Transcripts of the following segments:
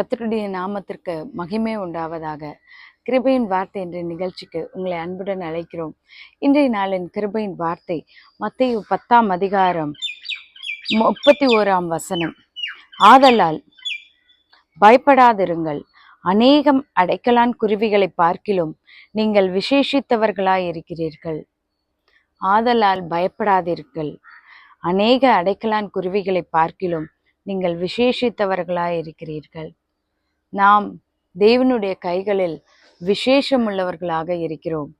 கத்தருடைய நாமத்திற்கு மகிமை உண்டாவதாக. கிருபையின் வார்த்தை என்ற நிகழ்ச்சிக்கு உங்களை அன்புடன் அழைக்கிறோம். இன்றைய நாளின் கிருபையின் வார்த்தை மத்திய பத்தாம் அதிகாரம் முப்பத்தி ஓராம் வசனம். ஆதலால் பயப்படாதிருங்கள். அநேகம் அடைக்கலான் குருவிகளை பார்க்கிலும் நீங்கள் விசேஷித்தவர்களாய் இருக்கிறீர்கள். ஆதலால் பயப்படாதீர்கள் அநேக அடைக்கலான் குருவிகளை பார்க்கிலும் நீங்கள் விசேஷித்தவர்களாய் இருக்கிறீர்கள். நாம் தேவனுடைய கைகளில் விசேஷமுள்ளவர்களாக இருக்கிறோம்.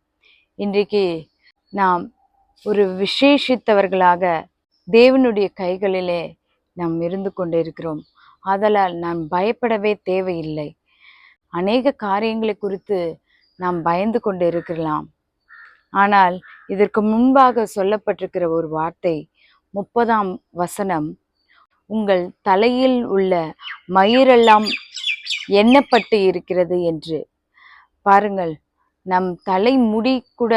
இன்றைக்கு நாம் ஒரு விசேஷித்தவர்களாக தேவனுடைய கைகளிலே நாம் இருந்து கொண்டிருக்கிறோம். ஆதலால் நாம் பயப்படவே தேவையில்லை. அநேக காரியங்களை குறித்து நாம் பயந்து கொண்டு இருக்கலாம் ஆனால் இதற்கு முன்பாக சொல்லப்பட்டிருக்கிற ஒரு வார்த்தை முப்பதாம் வசனம் உங்கள் தலையில் உள்ள மயிரெல்லாம் எண்ணப்பட்டு இருக்கிறது என்று. பாருங்கள் நம் தலைமுடி கூட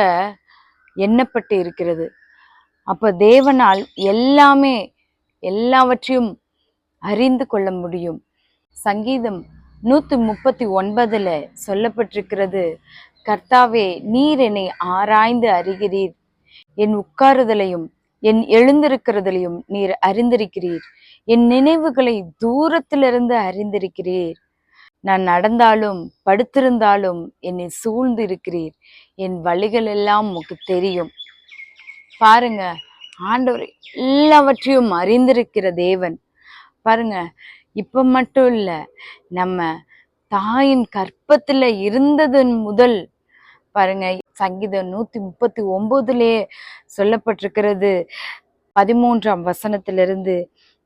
எண்ணப்பட்டு இருக்கிறது. அப்போ தேவனால் எல்லாமே எல்லாவற்றையும் அறிந்து கொள்ள முடியும். சங்கீதம் நூற்றி முப்பத்தி ஒன்பதுல சொல்லப்பட்டிருக்கிறது கர்த்தாவே நீர் என்னை ஆராய்ந்து அறிகிறீர். என் உட்காருதலையும் என் எழுந்திருக்கிறதிலையும் நீர் அறிந்திருக்கிறீர். என் நினைவுகளை தூரத்திலிருந்து அறிந்திருக்கிறீர். நான் நடந்தாலும் படுத்திருந்தாலும் என்னை சூழ்ந்து இருக்கிறீர் என் வழிகள் எல்லாம் உமக்கு தெரியும். பாருங்க ஆண்டவர் எல்லாவற்றையும் அறிந்திருக்கிற தேவன். பாருங்க இப்ப மட்டும் இல்ல நம்ம தாயின் கற்பத்துல இருந்ததன் முதல் பாருங்க சங்கீதம் நூத்தி முப்பத்தி ஒன்பதுலயே சொல்லப்பட்டிருக்கிறது. பதிமூன்றாம் வசனத்திலிருந்து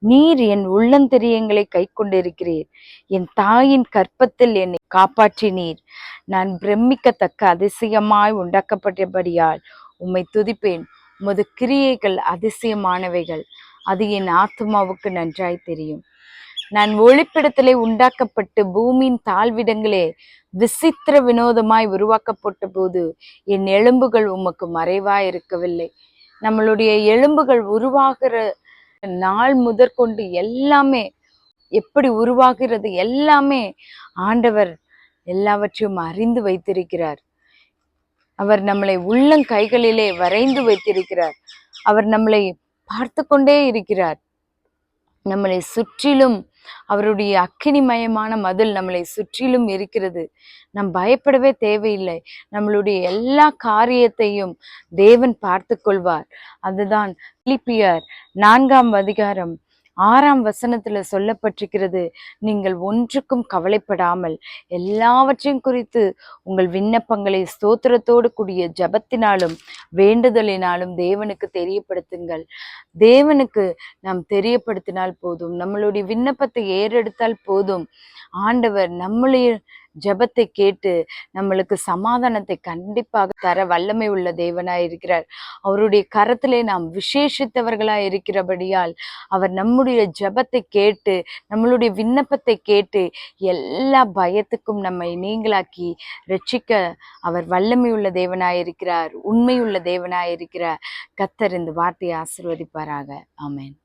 நீர் என் உள்ளந்தெரியங்களை கை கொண்டிருக்கிறீர் என் தாயின் கற்பத்தில் என்னை காப்பாற்றினீர். நான் பிரமிக்கத்தக்க அதிசயமாய் உண்டாக்கப்பட்டபடியால் உம்மை துதிப்பேன். உமது கிரியைகள் அதிசயமானவைகள். அது என் ஆத்மாவுக்கு நன்றாய் தெரியும். நான் ஒளிப்பிடத்திலே உண்டாக்கப்பட்டு பூமியின் தாழ்விடங்களே விசித்திர வினோதமாய் உருவாக்கப்பட்ட போது என் எலும்புகள் உமக்கு மறைவாய் இருக்கவில்லை நம்மளுடைய எலும்புகள் உருவாகிற நாள் முதற்கொண்டு எல்லாமே எப்படி உருவாகிறது எல்லாமே ஆண்டவர் எல்லாவற்றையும் அறிந்து வைத்திருக்கிறார். அவர் நம்மளை உள்ளங் கைகளிலே வரைந்து வைத்திருக்கிறார். அவர் நம்மளை பார்த்து கொண்டே இருக்கிறார். நம்மளை சுற்றிலும் அவருடைய அக்கினிமயமான மதில் நம்மளை சுற்றிலும் இருக்கிறது. நம் பயப்படவே தேவையில்லை. நம்மளுடைய எல்லா காரியத்தையும் தேவன் பார்த்து கொள்வார். அதுதான் பிலிப்பியர் நான்காம் அதிகாரம் ஆறாம் வசனத்துல சொல்லப்பட்டிருக்கிறது நீங்கள் ஒன்றுக்கும் கவலைப்படாமல் எல்லாவற்றையும் குறித்து உங்கள் விண்ணப்பங்களை ஸ்தோத்திரத்தோடு கூடிய ஜபத்தினாலும் வேண்டுதலினாலும் தேவனுக்கு தெரியப்படுத்துங்கள். தேவனுக்கு நாம் தெரியப்படுத்தினால் போதும். நம்மளுடைய விண்ணப்பத்தை ஏறெடுத்தால் போதும். ஆண்டவர் நம்மளுடைய ஜெபத்தை கேட்டு நம்மளுக்கு சமாதானத்தை கண்டிப்பாக தர வல்லமை உள்ள தேவனாய் இருக்கிறார். அவருடைய கரத்திலே நாம் விசேஷித்தவர்களாய் இருக்கிறபடியால் அவர் நம்முடைய ஜெபத்தை கேட்டு நம்மளுடைய விண்ணப்பத்தை கேட்டு எல்லா பயத்துக்கும் நம்மை நீங்களாக்கி ரட்சிக்க அவர் வல்லமை உள்ள தேவனாய் இருக்கிறார் உண்மையுள்ள தேவனாய் இருக்கிறார். கத்தர் இந்த வார்த்தையை ஆசிர்வதிப்பாராக. ஆமேன்.